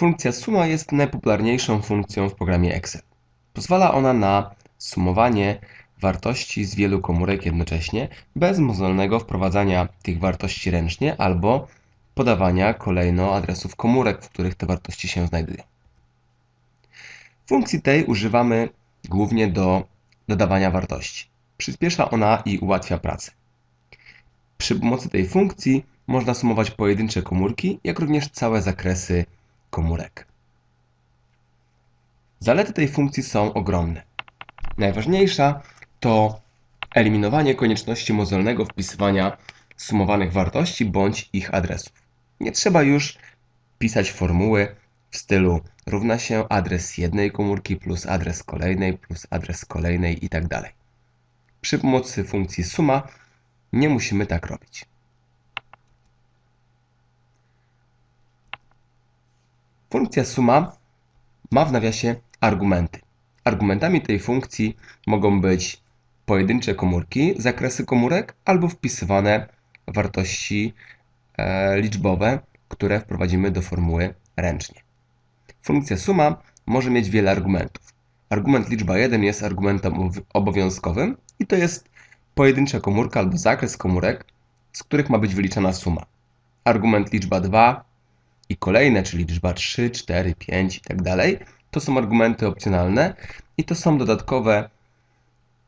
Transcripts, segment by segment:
Funkcja suma jest najpopularniejszą funkcją w programie Excel. Pozwala ona na sumowanie wartości z wielu komórek jednocześnie, bez mozolnego wprowadzania tych wartości ręcznie albo podawania kolejno adresów komórek, w których te wartości się znajdują. Funkcji tej używamy głównie do dodawania wartości. Przyspiesza ona i ułatwia pracę. Przy pomocy tej funkcji można sumować pojedyncze komórki, jak również całe zakresy komórek. Zalety tej funkcji są ogromne. Najważniejsza to eliminowanie konieczności mozolnego wpisywania sumowanych wartości bądź ich adresów. Nie trzeba już pisać formuły w stylu równa się adres jednej komórki plus adres kolejnej plus adres kolejnej itd. Przy pomocy funkcji suma nie musimy tak robić. Funkcja suma ma w nawiasie argumenty. Argumentami tej funkcji mogą być pojedyncze komórki, zakresy komórek albo wpisywane wartości e, liczbowe, które wprowadzimy do formuły ręcznie. Funkcja suma może mieć wiele argumentów. Argument liczba 1 jest argumentem obowiązkowym i to jest pojedyncza komórka albo zakres komórek, z których ma być wyliczana suma. Argument liczba 2 i kolejne, czyli liczba 3, 4, 5 i tak dalej, to są argumenty opcjonalne i to są dodatkowe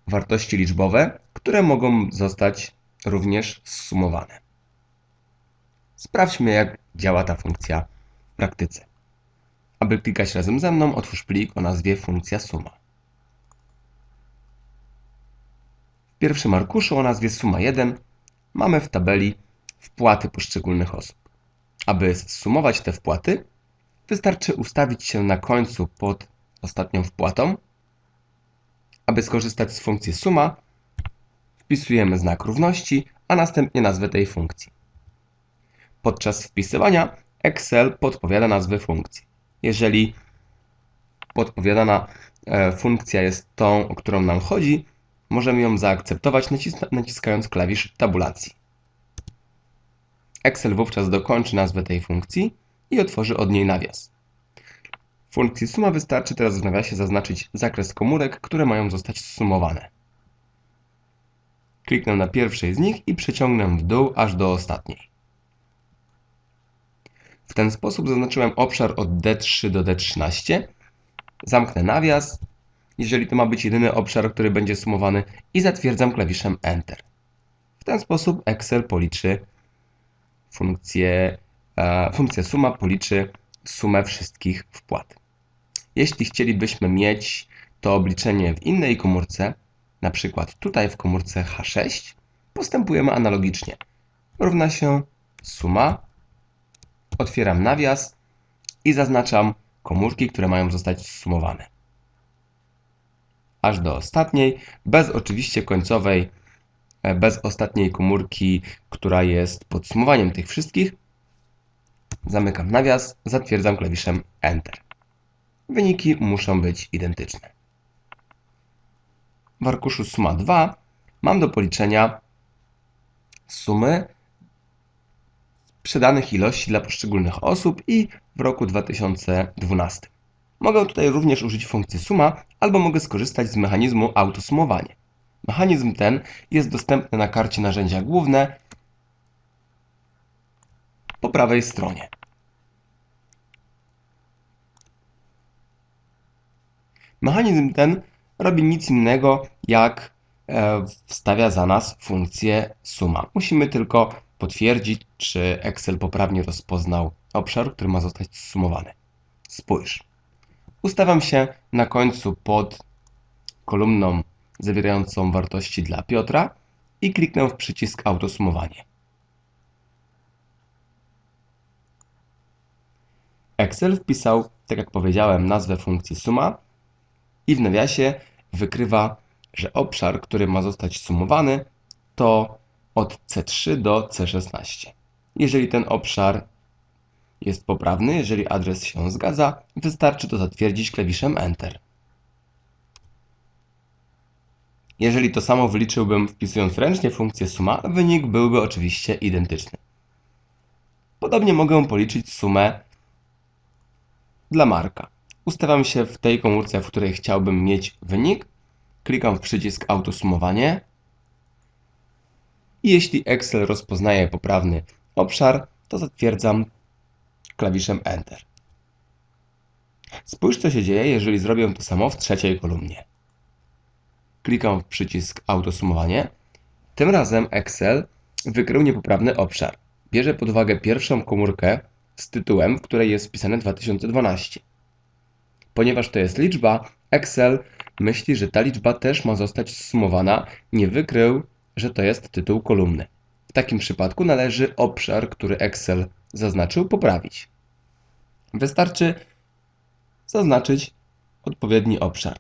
wartości liczbowe, które mogą zostać również zsumowane. Sprawdźmy, jak działa ta funkcja w praktyce. Aby klikać razem ze mną, otwórz plik o nazwie funkcja suma. W pierwszym arkuszu o nazwie suma 1 mamy w tabeli wpłaty poszczególnych osób. Aby zsumować te wpłaty, wystarczy ustawić się na końcu pod ostatnią wpłatą. Aby skorzystać z funkcji suma, wpisujemy znak równości, a następnie nazwę tej funkcji. Podczas wpisywania Excel podpowiada nazwę funkcji. Jeżeli podpowiadana e, funkcja jest tą, o którą nam chodzi, możemy ją zaakceptować naciskając klawisz tabulacji. Excel wówczas dokończy nazwę tej funkcji i otworzy od niej nawias. W funkcji suma wystarczy teraz w nawiasie zaznaczyć zakres komórek, które mają zostać zsumowane. Kliknę na pierwszej z nich i przeciągnę w dół aż do ostatniej. W ten sposób zaznaczyłem obszar od D3 do D13. Zamknę nawias, jeżeli to ma być jedyny obszar, który będzie sumowany i zatwierdzam klawiszem Enter. W ten sposób Excel policzy funkcję, e, funkcja suma policzy sumę wszystkich wpłat. Jeśli chcielibyśmy mieć to obliczenie w innej komórce, na przykład tutaj w komórce H6, postępujemy analogicznie. Równa się suma, otwieram nawias i zaznaczam komórki, które mają zostać zsumowane. Aż do ostatniej, bez oczywiście końcowej bez ostatniej komórki, która jest podsumowaniem tych wszystkich. Zamykam nawias, zatwierdzam klawiszem Enter. Wyniki muszą być identyczne. W arkuszu suma 2 mam do policzenia sumy sprzedanych ilości dla poszczególnych osób i w roku 2012. Mogę tutaj również użyć funkcji suma albo mogę skorzystać z mechanizmu autosumowanie. Mechanizm ten jest dostępny na karcie narzędzia główne po prawej stronie. Mechanizm ten robi nic innego jak e, wstawia za nas funkcję suma. Musimy tylko potwierdzić, czy Excel poprawnie rozpoznał obszar, który ma zostać zsumowany. Spójrz. Ustawiam się na końcu pod kolumną zawierającą wartości dla Piotra i kliknę w przycisk Autosumowanie. Excel wpisał, tak jak powiedziałem, nazwę funkcji suma i w nawiasie wykrywa, że obszar, który ma zostać sumowany, to od C3 do C16. Jeżeli ten obszar jest poprawny, jeżeli adres się zgadza, wystarczy to zatwierdzić klawiszem Enter. Jeżeli to samo wyliczyłbym wpisując ręcznie funkcję suma, wynik byłby oczywiście identyczny. Podobnie mogę policzyć sumę dla Marka. Ustawiam się w tej komórce, w której chciałbym mieć wynik. Klikam w przycisk autosumowanie. I jeśli Excel rozpoznaje poprawny obszar, to zatwierdzam klawiszem Enter. Spójrz, co się dzieje, jeżeli zrobię to samo w trzeciej kolumnie. Klikam w przycisk autosumowanie. Tym razem Excel wykrył niepoprawny obszar. Bierze pod uwagę pierwszą komórkę z tytułem, w której jest wpisane 2012. Ponieważ to jest liczba, Excel myśli, że ta liczba też ma zostać zsumowana, nie wykrył, że to jest tytuł kolumny. W takim przypadku należy obszar, który Excel zaznaczył, poprawić. Wystarczy zaznaczyć odpowiedni obszar.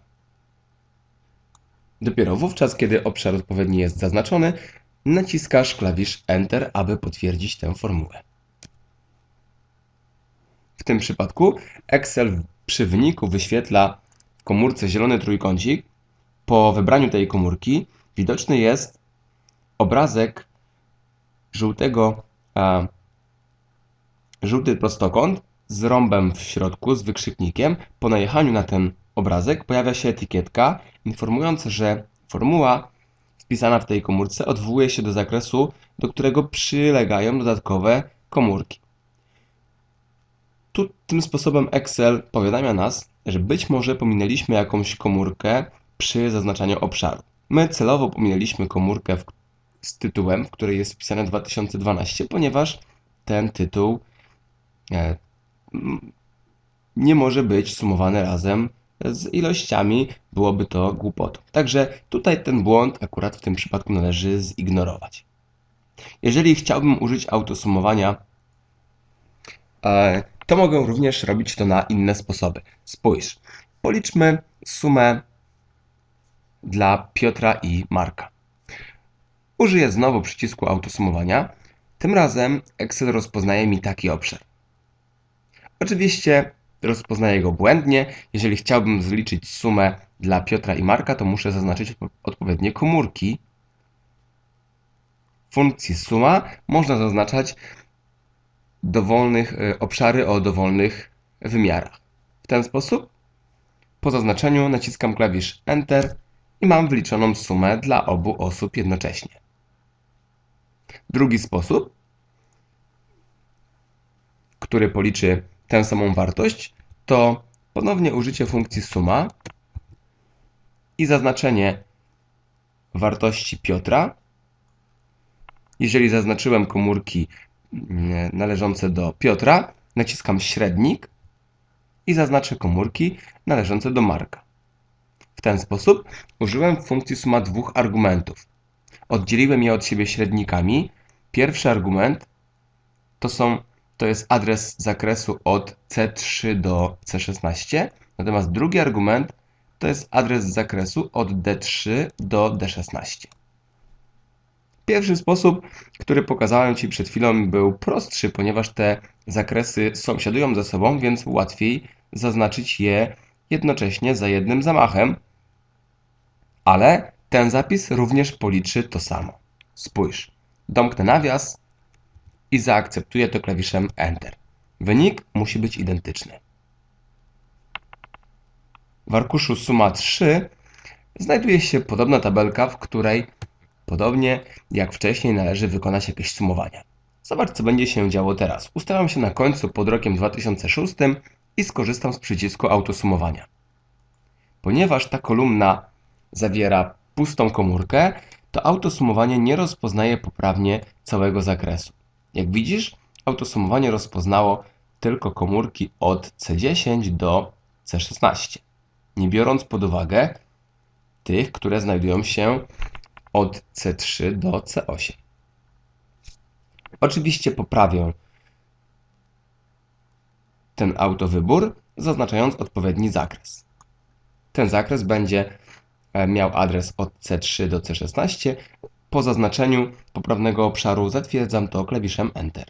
Dopiero wówczas, kiedy obszar odpowiedni jest zaznaczony, naciskasz klawisz Enter, aby potwierdzić tę formułę. W tym przypadku Excel przy wyniku wyświetla w komórce zielony trójkącik. Po wybraniu tej komórki widoczny jest obrazek żółtego, żółty prostokąt z rąbem w środku, z wykrzyknikiem. Po najechaniu na ten obrazek pojawia się etykietka informująca, że formuła wpisana w tej komórce odwołuje się do zakresu, do którego przylegają dodatkowe komórki. Tu tym sposobem Excel powiadamia nas, że być może pominęliśmy jakąś komórkę przy zaznaczaniu obszaru. My celowo pominęliśmy komórkę w, z tytułem, w której jest wpisane 2012, ponieważ ten tytuł e, nie może być sumowany razem z ilościami, byłoby to głupotą. Także tutaj ten błąd akurat w tym przypadku należy zignorować. Jeżeli chciałbym użyć autosumowania, e, to mogę również robić to na inne sposoby. Spójrz, policzmy sumę dla Piotra i Marka. Użyję znowu przycisku autosumowania. Tym razem Excel rozpoznaje mi taki obszar. Oczywiście rozpoznaję go błędnie. Jeżeli chciałbym zliczyć sumę dla Piotra i Marka, to muszę zaznaczyć odpowiednie komórki. Funkcji suma można zaznaczać dowolnych y, obszary o dowolnych wymiarach. W ten sposób po zaznaczeniu naciskam klawisz Enter i mam wliczoną sumę dla obu osób jednocześnie. Drugi sposób, który policzy tę samą wartość, to ponownie użycie funkcji suma i zaznaczenie wartości Piotra. Jeżeli zaznaczyłem komórki mm, należące do Piotra, naciskam średnik i zaznaczę komórki należące do Marka. W ten sposób użyłem funkcji suma dwóch argumentów. Oddzieliłem je od siebie średnikami. Pierwszy argument to są to jest adres zakresu od C3 do C16, natomiast drugi argument to jest adres zakresu od D3 do D16. Pierwszy sposób, który pokazałem Ci przed chwilą, był prostszy, ponieważ te zakresy sąsiadują ze sobą, więc łatwiej zaznaczyć je jednocześnie za jednym zamachem. Ale ten zapis również policzy to samo. Spójrz, domknę nawias i zaakceptuję to klawiszem Enter. Wynik musi być identyczny. W arkuszu Suma 3 znajduje się podobna tabelka, w której podobnie jak wcześniej należy wykonać jakieś sumowania. Zobacz, co będzie się działo teraz. Ustawiam się na końcu pod rokiem 2006 i skorzystam z przycisku autosumowania. Ponieważ ta kolumna zawiera pustą komórkę, to autosumowanie nie rozpoznaje poprawnie całego zakresu. Jak widzisz, autosumowanie rozpoznało tylko komórki od C10 do C16, nie biorąc pod uwagę tych, które znajdują się od C3 do C8. Oczywiście poprawię ten autowybór, zaznaczając odpowiedni zakres. Ten zakres będzie e, miał adres od C3 do C16 po zaznaczeniu poprawnego obszaru zatwierdzam to klawiszem Enter.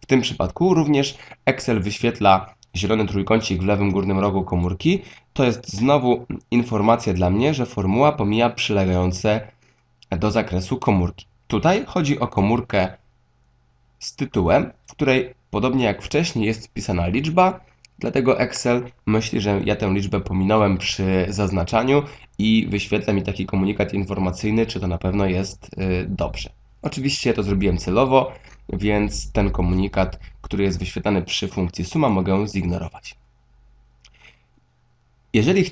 W tym przypadku również Excel wyświetla zielony trójkącik w lewym górnym rogu komórki. To jest znowu informacja dla mnie, że formuła pomija przylegające do zakresu komórki. Tutaj chodzi o komórkę z tytułem, w której podobnie jak wcześniej, jest wpisana liczba, dlatego Excel myśli, że ja tę liczbę pominąłem przy zaznaczaniu i wyświetla mi taki komunikat informacyjny, czy to na pewno jest y, dobrze. Oczywiście to zrobiłem celowo, więc ten komunikat, który jest wyświetlany przy funkcji suma, mogę zignorować. Jeżeli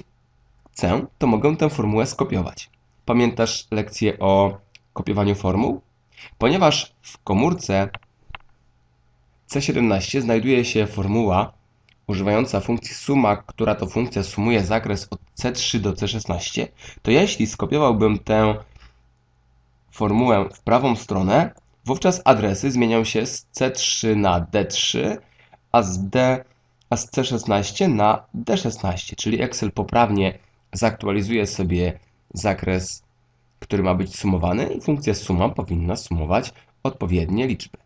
chcę, to mogę tę formułę skopiować. Pamiętasz lekcję o kopiowaniu formuł? Ponieważ w komórce C17 znajduje się formuła używająca funkcji suma, która to funkcja sumuje zakres od C3 do C16, to jeśli skopiowałbym tę formułę w prawą stronę, wówczas adresy zmienią się z C3 na D3, a z, D, a z C16 na D16, czyli Excel poprawnie zaktualizuje sobie zakres, który ma być sumowany i funkcja suma powinna sumować odpowiednie liczby.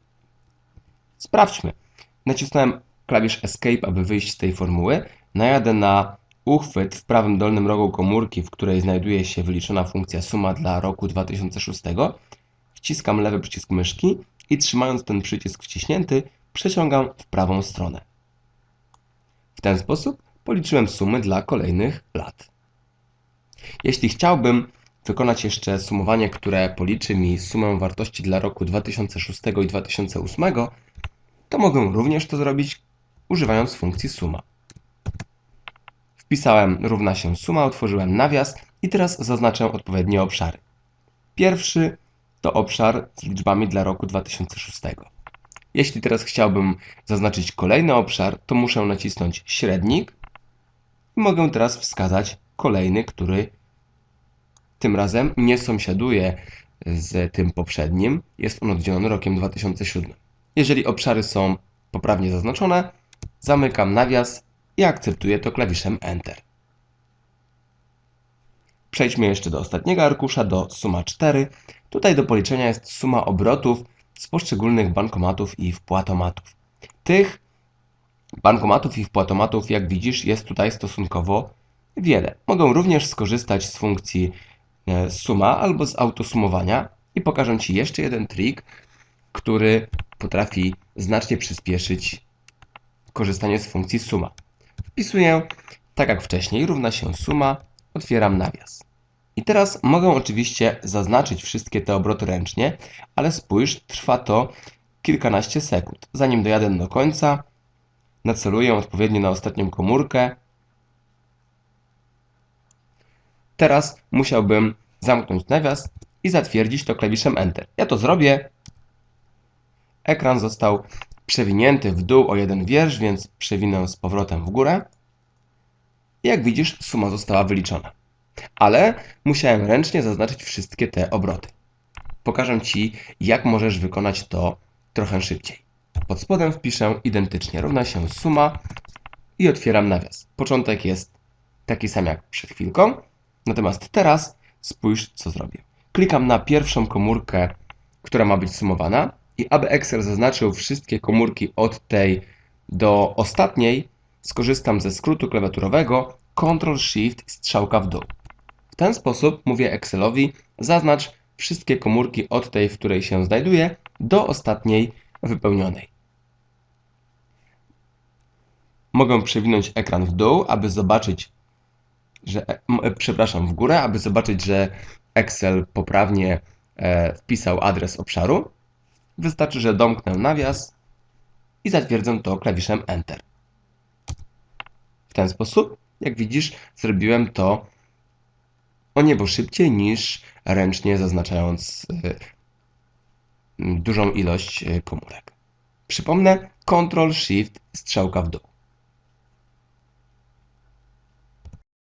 Sprawdźmy. Nacisnąłem klawisz Escape, aby wyjść z tej formuły. Najadę na uchwyt w prawym dolnym rogu komórki, w której znajduje się wyliczona funkcja suma dla roku 2006. Wciskam lewy przycisk myszki i trzymając ten przycisk wciśnięty, przeciągam w prawą stronę. W ten sposób policzyłem sumy dla kolejnych lat. Jeśli chciałbym wykonać jeszcze sumowanie, które policzy mi sumę wartości dla roku 2006 i 2008, to mogę również to zrobić używając funkcji suma. Wpisałem równa się suma, otworzyłem nawias i teraz zaznaczę odpowiednie obszary. Pierwszy to obszar z liczbami dla roku 2006. Jeśli teraz chciałbym zaznaczyć kolejny obszar, to muszę nacisnąć średnik i mogę teraz wskazać kolejny, który tym razem nie sąsiaduje z tym poprzednim. Jest on oddzielony rokiem 2007. Jeżeli obszary są poprawnie zaznaczone, zamykam nawias i akceptuję to klawiszem Enter. Przejdźmy jeszcze do ostatniego arkusza, do suma 4. Tutaj do policzenia jest suma obrotów z poszczególnych bankomatów i wpłatomatów. Tych bankomatów i wpłatomatów, jak widzisz, jest tutaj stosunkowo wiele. Mogę również skorzystać z funkcji e, suma albo z autosumowania i pokażę Ci jeszcze jeden trik, który potrafi znacznie przyspieszyć korzystanie z funkcji suma. Wpisuję, tak jak wcześniej, równa się suma, otwieram nawias. I teraz mogę oczywiście zaznaczyć wszystkie te obroty ręcznie, ale spójrz, trwa to kilkanaście sekund. Zanim dojadę do końca, naceluję odpowiednio na ostatnią komórkę. Teraz musiałbym zamknąć nawias i zatwierdzić to klawiszem Enter. Ja to zrobię. Ekran został przewinięty w dół o jeden wiersz, więc przewinę z powrotem w górę. Jak widzisz, suma została wyliczona. Ale musiałem ręcznie zaznaczyć wszystkie te obroty. Pokażę Ci, jak możesz wykonać to trochę szybciej. Pod spodem wpiszę identycznie równa się suma i otwieram nawias. Początek jest taki sam jak przed chwilką, natomiast teraz spójrz, co zrobię. Klikam na pierwszą komórkę, która ma być sumowana i aby Excel zaznaczył wszystkie komórki od tej do ostatniej, skorzystam ze skrótu klawiaturowego Ctrl-Shift strzałka w dół. W ten sposób mówię Excelowi zaznacz wszystkie komórki od tej, w której się znajduje, do ostatniej wypełnionej. Mogę przewinąć ekran w dół, aby zobaczyć, że, e, przepraszam, w górę, aby zobaczyć, że Excel poprawnie e, wpisał adres obszaru. Wystarczy, że domknę nawias i zatwierdzę to klawiszem Enter. W ten sposób, jak widzisz, zrobiłem to o niebo szybciej niż ręcznie zaznaczając y, dużą ilość y, komórek. Przypomnę, Ctrl Shift strzałka w dół.